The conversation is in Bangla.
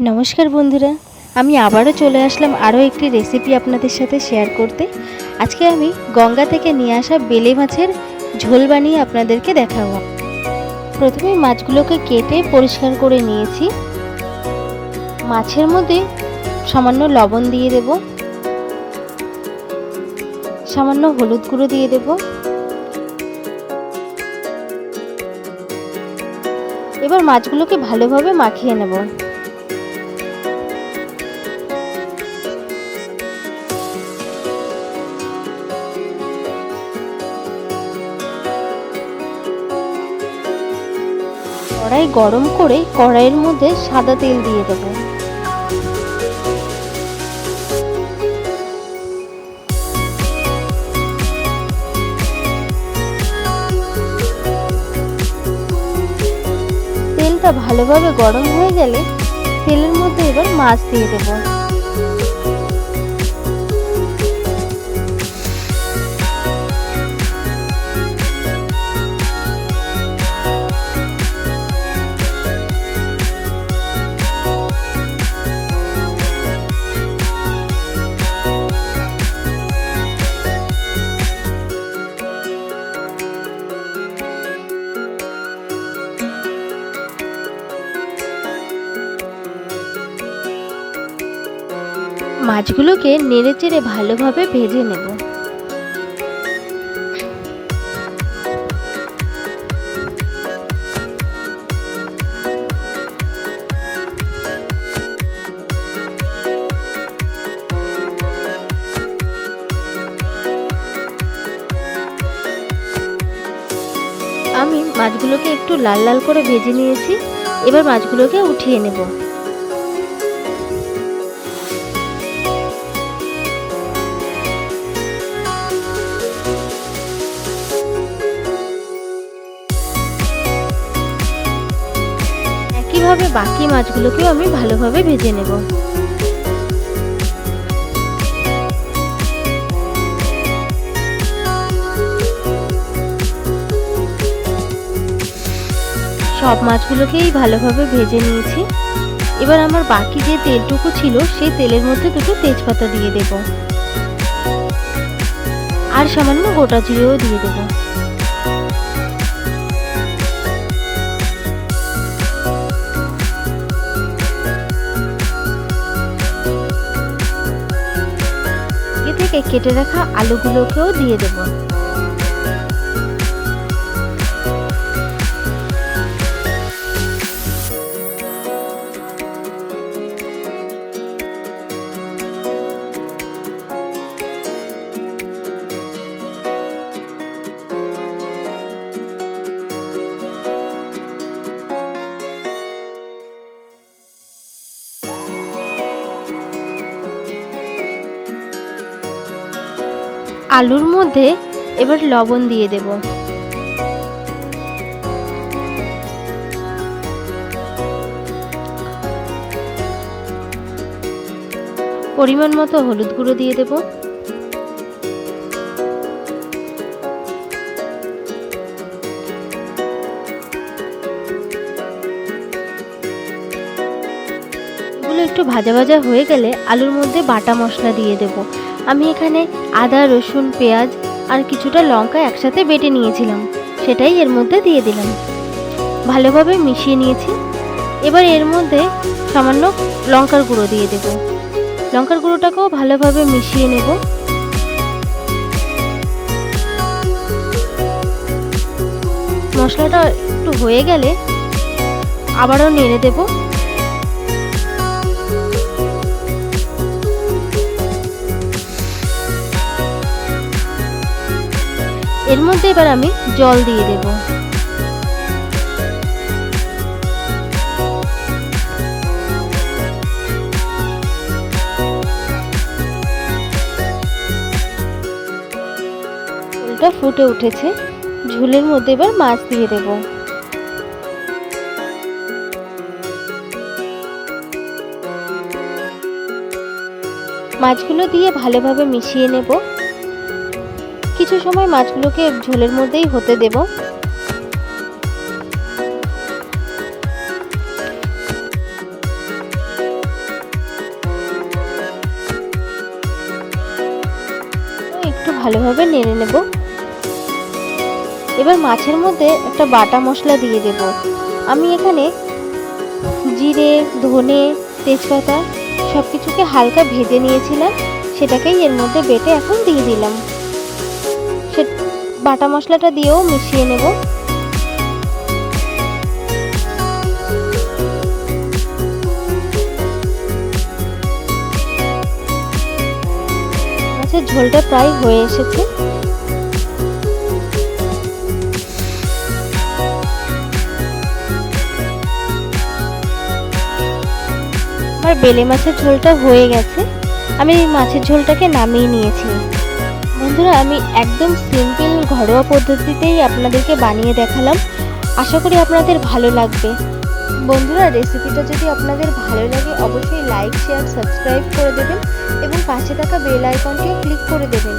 নমস্কার বন্ধুরা, আমি আবারও চলে আসলাম আরও একটি রেসিপি আপনাদের সাথে শেয়ার করতে। আজকে আমি গঙ্গা থেকে নিয়ে আসা বেলে মাছের ঝোল বানিয়ে আপনাদেরকে দেখাবো। প্রথমে মাছগুলোকে কেটে পরিষ্কার করে নিয়েছি। মাছের মধ্যে সামান্য লবণ দিয়ে দেব। সামান্য হলুদ গুঁড়ো দিয়ে দেব। এবার মাছগুলোকে ভালোভাবে মাখিয়ে নেব। কড়াই গরম করে কড়াইয়ের মধ্যে সাদা তেল দিয়ে দেব। তেলটা ভালোভাবে গরম হয়ে গেলে তেলের মধ্যে এবার মাছ দিয়ে দেবো। মাছগুলোকে নেড়ে চেড়ে ভালোভাবে ভেজে নেব। আমি মাছগুলোকে একটু লাল লাল করে ভেজে নিয়েছি। এবার মাছগুলোকে উঠিয়ে নেব। একইভাবে বাকি মাছগুলোকেও আমি ভালোভাবে ভেজে নেব। সব মাছগুলোকেই ভালোভাবে ভেজে নিয়েছি। এবার আমার বাকি যে তেলটুকু ছিল, সেই তেলের মধ্যে দুটো তেজপাতা দিয়ে দেব। আর সামান্য গোটা জিরেও দিয়ে দেবো। কেটে রাখা আলুগুলোকেও দিয়ে দেব। আলুর মধ্যে এবার লবণ দিয়ে দেব। পরিমাণ মতো হলুদ গুঁড়ো দিয়ে দেব। একটু ভাজা ভাজা হয়ে গেলে আলুর মধ্যে বাটা মশলা দিয়ে দেবো। আমি এখানে আদা, রসুন, পেঁয়াজ আর কিছুটা লঙ্কা একসাথে বেটে নিয়েছিলাম। সেটাই এর মধ্যে দিয়ে দিলাম। ভালোভাবে মিশিয়ে নিয়েছি। এবার এর মধ্যে সামান্য লঙ্কার গুঁড়ো দিয়ে দেব। লঙ্কার গুঁড়োটাকেও ভালোভাবে মিশিয়ে নেব। মশলাটা একটু হয়ে গেলে আবারও নেড়ে দেবো। এর মধ্যে এবার আমি জল দিয়ে দেব। ঝোলটা ফুটে উঠেছে। ঝোলের মধ্যে এবার মাছ দিয়ে দেব। মাছগুলো দিয়ে ভালোভাবে মিশিয়ে নেব। কিছু সময় মাছগুলোকে ঝোলের মধ্যেই হতে দেব। একটু ভালোভাবে নেড়ে নেব। এবার মাছের মধ্যে একটা বাটা মশলা দিয়ে দেব। আমি এখানে জিরে, ধনে, তেজপাতা সব কিছুকে হালকা ভেজে নিয়েছিলাম। সেটাকেই এর মধ্যে বেটে এখন দিয়ে দিলাম। বাটা মশলাটা দিয়েও মিশিয়ে নেব। মাছের ঝোলটা প্রায় হয়ে এসেছে। আমার বেলে মাছের ঝোলটা হয়ে গেছে। আমি মাছের ঝোলটাকে নামিয়ে নিয়েছি। বন্ধুরা, আমি একদম সিম্পল ঘরোয়া পদ্ধতিতেই আপনাদেরকে বানিয়ে দেখালাম। আশা করি আপনাদের ভালো লাগবে। বন্ধুরা রেসিপিটা যদি আপনাদের ভালো লাগে, অবশ্যই লাইক শেয়ার সাবস্ক্রাইব করে দেবেন এবং পাশে থাকা বেল আইকনটিও ক্লিক করে দেবেন।